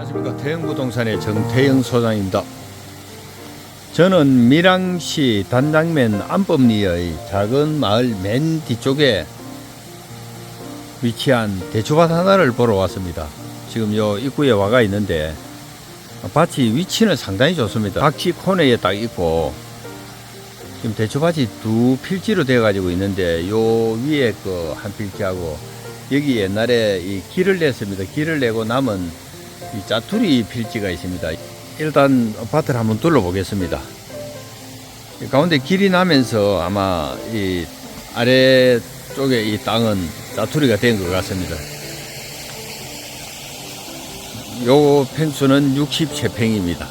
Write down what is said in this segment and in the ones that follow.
안녕하십니까 태영부동산의 정태영 소장입니다. 저는 밀양시 단장면 안법리의 작은 마을 맨 뒤쪽에 위치한 대추밭 하나를 보러 왔습니다. 지금 요 입구에 와가 있는데 밭이 위치는 상당히 좋습니다. 각지 코너에 딱 있고 지금 대추밭이 두 필지로 되어 가지고 있는데 요 위에 그 한 필지하고 여기 옛날에 이 길을 냈습니다. 길을 내고 남은 이 짜투리 필지가 있습니다. 일단 밭을 한번 둘러보겠습니다. 이 가운데 길이 나면서 아마 이 아래 쪽에 이 땅은 짜투리가 된 것 같습니다. 요 평수는 63평입니다.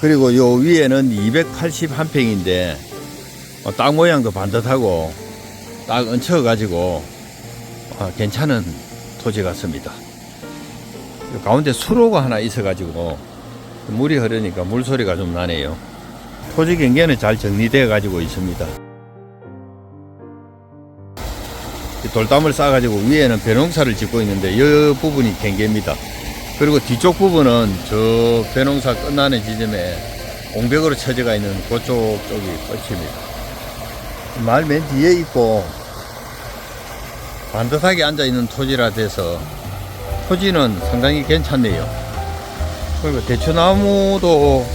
그리고 요 위에는 281평인데 어, 땅 모양도 반듯하고 딱 얹혀 가지고 어, 괜찮은 토지 같습니다. 요 가운데 수로가 하나 있어 가지고 물이 흐르니까 물소리가 좀 나네요. 토지 경계는 잘 정리되어 가지고 있습니다. 이 돌담을 쌓아 가지고 위에는 벼농사를 짓고 있는데 이 부분이 경계입니다. 그리고 뒤쪽 부분은 저 벼농사 끝나는 지점에 공백으로 쳐져가 있는 그쪽 쪽이 끝입니다. 말맨 뒤에 있고 반듯하게 앉아 있는 토지라 돼서 토지는 상당히 괜찮네요. 그리고 대추나무도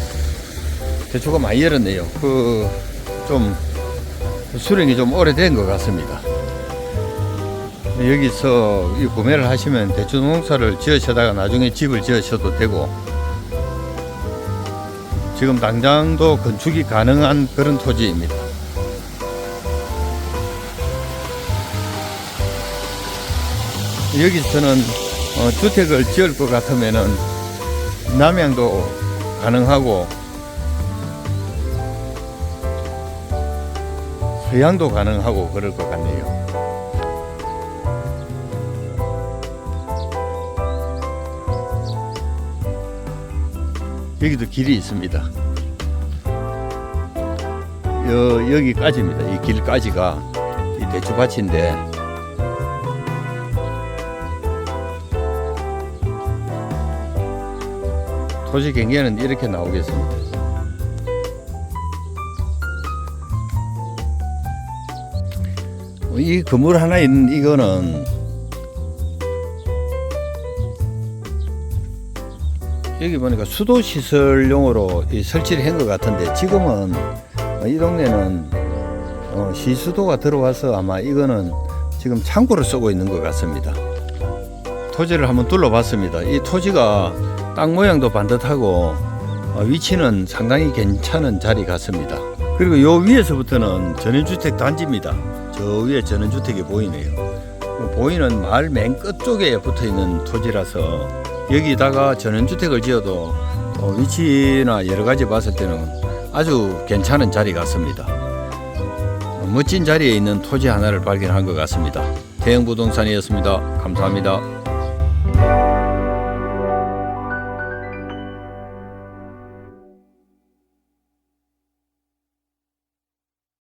대추가 많이 열었네요. 그 좀 수령이 좀 오래된 것 같습니다. 여기서 이 구매를 하시면 대추 농사를 지으시다가 나중에 집을 지으셔도 되고 지금 당장도 건축이 가능한 그런 토지입니다. 여기서는 어, 주택을 지을 것 같으면은 남양도 가능하고 서양도 가능하고 그럴 것 같네요. 여기도 길이 있습니다. 여, 여기까지입니다. 이 길까지가 이 대추밭인데 토지 경계는 이렇게 나오겠습니다. 이 건물 하나 있는 이거는 여기 보니까 수도 시설용으로 이 설치를 한 것 같은데 지금은 이 동네는 어, 시수도가 들어와서 아마 이거는 지금 창고를 쓰고 있는 것 같습니다. 토지를 한번 둘러봤습니다. 이 토지가 땅 모양도 반듯하고 어, 위치는 상당히 괜찮은 자리 같습니다. 그리고 요 위에서부터는 전원주택 단지입니다. 저 위에 전원주택이 보이네요. 뭐 보이는 마을 맨 끝쪽에 붙어 있는 토지라서 여기다가 전원주택을 지어도 어, 위치나 여러 가지 봤을 때는 아주 괜찮은 자리 같습니다. 어, 멋진 자리에 있는 토지 하나를 발견한 것 같습니다. 대형 부동산이었습니다. 감사합니다.